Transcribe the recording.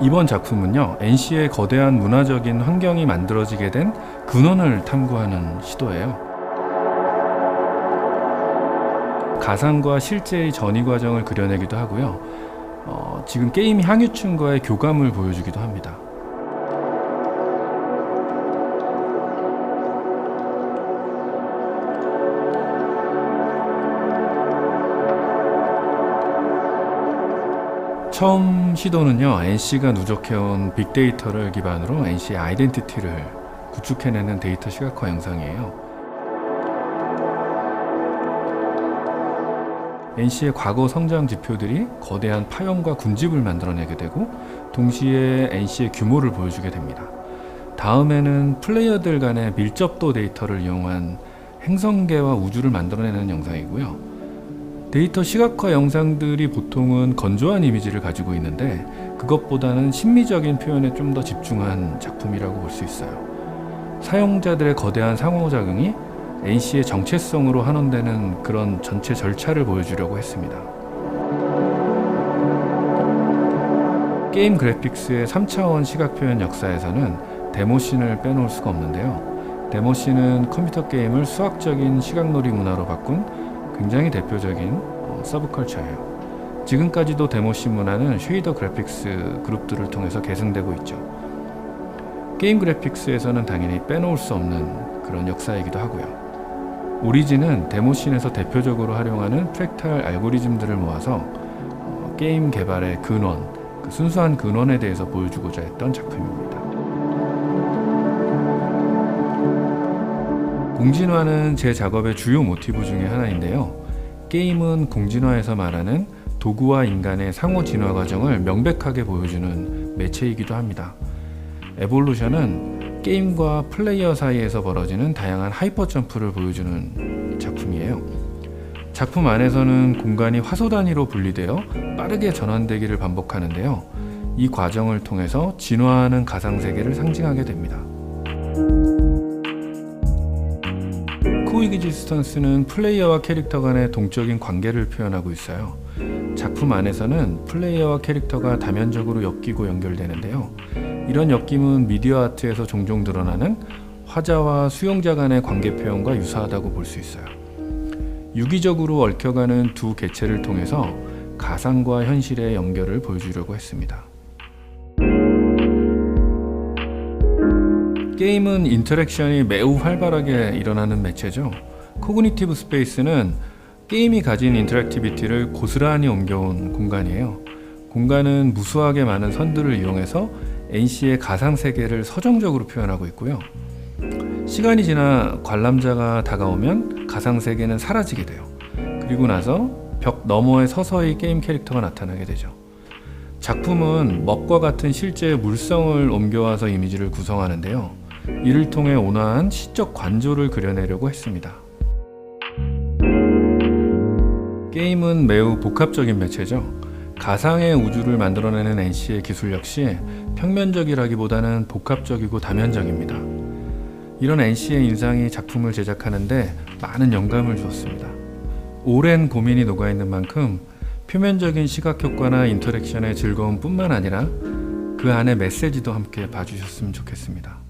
이번 작품은요, NC의 거대한 문화적인 환경이 만들어지게 된 근원을 탐구하는 시도예요. 가상과 실제의 전이 과정을 그려내기도 하고요. 어, 지금 게임 향유층과의 교감을 보여주기도 합니다. 처음 시도는요, NC가 누적해온 빅데이터를 기반으로 NC의 아이덴티티를 구축해내는 데이터 시각화 영상이에요. NC의 과거 성장 지표들이 거대한 파형과 군집을 만들어내게 되고 동시에 NC의 규모를 보여주게 됩니다. 다음에는 플레이어들 간의 밀접도 데이터를 이용한 행성계와 우주를 만들어내는 영상이고요. 데이터 시각화 영상들이 보통은 건조한 이미지를 가지고 있는데 그것보다는 심미적인 표현에 좀 더 집중한 작품이라고 볼 수 있어요. 사용자들의 거대한 상호작용이 NC의 정체성으로 환원되는 그런 전체 절차를 보여주려고 했습니다. 게임 그래픽스의 3차원 시각 표현 역사에서는 데모씬을 빼놓을 수가 없는데요. 데모씬은 컴퓨터 게임을 수학적인 시각놀이 문화로 바꾼 굉장히 대표적인 어, 서브컬처예요. 지금까지도 데모씬 문화는 쉐이더 그래픽스 그룹들을 통해서 계승되고 있죠. 게임 그래픽스에서는 당연히 빼놓을 수 없는 그런 역사이기도 하고요. 오리진은 데모씬에서 대표적으로 활용하는 프랙탈 알고리즘들을 모아서 어, 게임 개발의 근원, 그 순수한 근원에 대해서 보여주고자 했던 작품입니다. 공진화는 제 작업의 주요 모티브 중에 하나인데요. 게임은 공진화에서 말하는 도구와 인간의 상호 진화 과정을 명백하게 보여주는 매체이기도 합니다. 에볼루션은 게임과 플레이어 사이에서 벌어지는 다양한 하이퍼 점프를 보여주는 작품이에요. 작품 안에서는 공간이 화소 단위로 분리되어 빠르게 전환되기를 반복하는데요. 이 과정을 통해서 진화하는 가상 세계를 상징하게 됩니다. 코이기지스턴스는 플레이어와 캐릭터 간의 동적인 관계를 표현하고 있어요. 작품 안에서는 플레이어와 캐릭터가 다면적으로 엮이고 연결되는데요. 이런 엮임은 미디어 아트에서 종종 드러나는 화자와 수용자 간의 관계 표현과 유사하다고 볼 수 있어요. 유기적으로 얽혀가는 두 개체를 통해서 가상과 현실의 연결을 보여주려고 했습니다. 게임은 인터랙션이 매우 활발하게 일어나는 매체죠. 코그니티브 스페이스는 게임이 가진 인터랙티비티를 고스란히 옮겨온 공간이에요. 공간은 무수하게 많은 선들을 이용해서 NC의 가상 세계를 서정적으로 표현하고 있고요. 시간이 지나 관람자가 다가오면 가상 세계는 사라지게 돼요. 그리고 나서 벽 너머에 서서히 게임 캐릭터가 나타나게 되죠. 작품은 먹과 같은 실제의 물성을 옮겨와서 이미지를 구성하는데요. 이를 통해 온화한 시적 관조를 그려내려고 했습니다. 게임은 매우 복합적인 매체죠. 가상의 우주를 만들어내는 NC의 기술 역시 평면적이라기보다는 복합적이고 다면적입니다. 이런 NC의 인상이 작품을 제작하는데 많은 영감을 주었습니다. 오랜 고민이 녹아있는 만큼 표면적인 시각 효과나 인터랙션의 즐거움뿐만 아니라 그 안에 메시지도 함께 봐주셨으면 좋겠습니다.